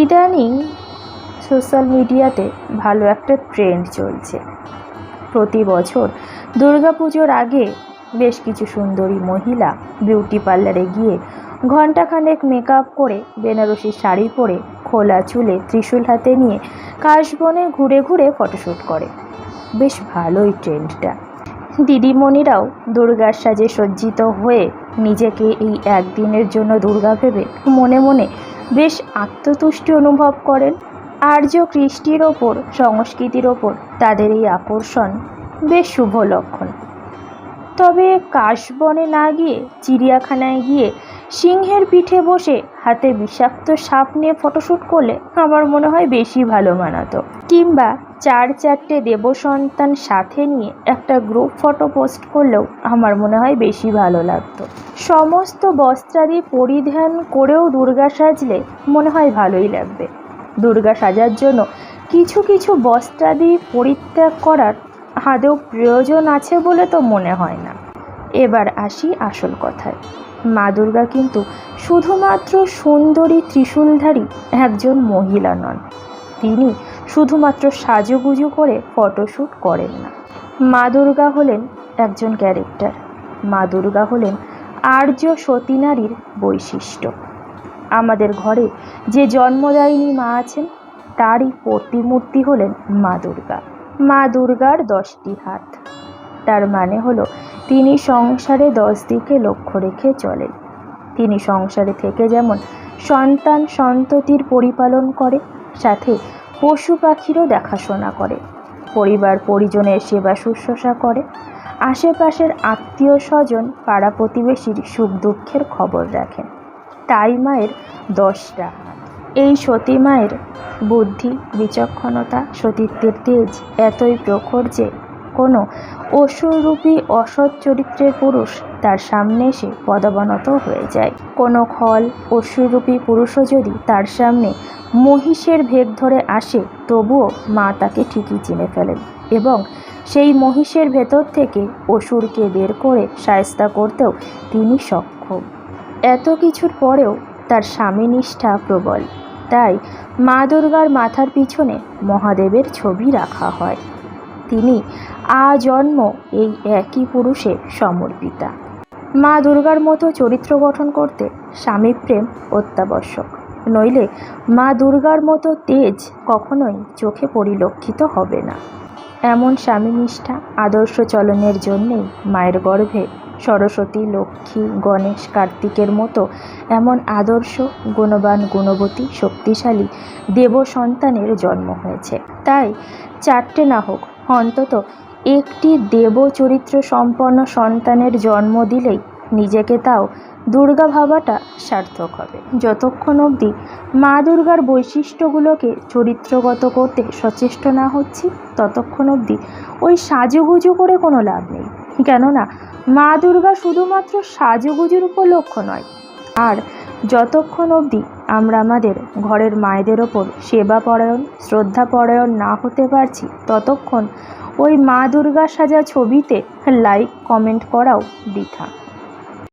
ইদানিং সোশ্যাল মিডিয়াতে ভালো একটা ট্রেন্ড চলছে। প্রতি বছর দুর্গাপুজোর আগে বেশ কিছু সুন্দরী মহিলা বিউটি পার্লারে গিয়ে ঘণ্টাখানেক মেকআপ করে বেনারসি শাড়ি পরে খোলা চুলে ত্রিশূল হাতে নিয়ে কাশবনে ঘুরে ঘুরে ফটোশ্যুট করে। বেশ ভালোই ট্রেন্ডটা। দিদিমণিরাও দুর্গার সাজে সজ্জিত হয়ে নিজেকে এই একদিনের জন্য দুর্গা ভেবে মনে মনে বেশ আত্মতুষ্টি অনুভব করেন। আর্য কৃষ্টির ওপর, সংস্কৃতির ওপর তাদের এই আকর্ষণ বেশ শুভ লক্ষণ। তবে কাশবনে না গিয়ে চিড়িয়াখানায় গিয়ে সিংহের পিঠে বসে হাতে বিষাক্ত সাপ নিয়ে ফটোশ্যুট করলে আমার মনে হয় বেশি ভালো মানাতো। কিংবা চার চারটে দেব সন্তান সাথে নিয়ে একটা গ্রুপ ফটো পোস্ট করলেও আমার মনে হয় বেশি ভালো লাগতো। সমস্ত বস্ত্রাদি পরিধান করেও দুর্গা সাজলে মনে হয় ভালোই লাগবে। দুর্গা সাজার জন্য কিছু কিছু বস্ত্রাদি পরিত্যাগ করার আদৌ প্রয়োজন আছে বলে তো মনে হয় না। এবার আসি আসল কথায়। মা দুর্গা কিন্তু শুধুমাত্র সুন্দরী ত্রিশূলধারী একজন মহিলা নন। তিনি শুধুমাত্র সাজুগুজু করে ফটোশ্যুট করেন না। মা দুর্গা হলেন একজন ক্যারেক্টার। মা দুর্গা হলেন আর্য সতী নারীর বৈশিষ্ট্য। আমাদের ঘরে যে জন্মদায়িনী মা আছেন, তারই প্রতিমূর্তি হলেন মা দুর্গা। মা দুর্গার দশটি হাত। তার মানে হলো, তিনি সংসারে দশ দিকে লক্ষ্য রেখে চলেন। তিনি সংসারে থেকে যেমন সন্তান সন্ততির পরিপালন করে, সাথে পশু পাখিরও দেখাশোনা করে, পরিবার পরিজনের সেবা শুশ্রূষা করে, আশেপাশের আত্মীয় স্বজন পাড়া প্রতিবেশীর সুখ দুঃখের খবর রাখেন। তাই মায়ের দশটা এই সতী মায়ের বুদ্ধি, বিচক্ষণতা, সতীত্বের তেজ এতই প্রখর যে কোনো অসুররূপী অসৎ চরিত্রের পুরুষ তার সামনে এসে পদবনত হয়ে যায়। কোনো খল অসুররূপী পুরুষও যদি তার সামনে মহিষের ভেগ ধরে আসে, তবুও মা তাকে ঠিকই চিনে ফেলেন এবং সেই মহিষের ভেতর থেকে অসুরকে বের করে সায়স্তা করতেও তিনি সক্ষম। এত কিছুর পরেও তার স্বামী নিষ্ঠা প্রবল। তাই মা দুর্গার মাথার পিছনে মহাদেবের ছবি রাখা হয়। তিনি আজন্ম এই একই পুরুষে সমর্পিতা। মা দুর্গার মতো চরিত্র গঠন করতে স্বামী প্রেম অত্যাবশ্যক। নইলে মা দুর্গার মতো তেজ কখনোই চোখে পরিলক্ষিত হবে না। এমন স্বামী নিষ্ঠা আদর্শ চলনের জন্যেই মায়ের গর্ভে সরস্বতী, লক্ষ্মী, গণেশ, কার্তিকের মতো এমন আদর্শ, গুণবান, গুণবতী, শক্তিশালী দেব সন্তানের জন্ম হয়েছে। তাই চারটে না হোক, অন্তত একটি দেব চরিত্র সম্পন্ন সন্তানের জন্ম দিলেই নিজেকে তাও দুর্গা ভাবাটা সার্থক হবে। যতক্ষণ অবধি মা দুর্গার বৈশিষ্ট্যগুলোকে চরিত্রগত করতে সচেষ্ট না হচ্ছি, ততক্ষণ অবধি ওই সাজুগুজু করে কোনো লাভ নেই। কেননা মা দুর্গা শুধুমাত্র সাজুগুজুর উপলক্ষ নয়। আর যতক্ষণ অবধি আমরা আমাদের ঘরের মায়েদের ওপর সেবা পরায়ণ, শ্রদ্ধা পরায়ণ না হতে পারছি, ততক্ষণ ওই মা দুর্গা সাজা ছবিতে লাইক কমেন্ট করাও বৃথা।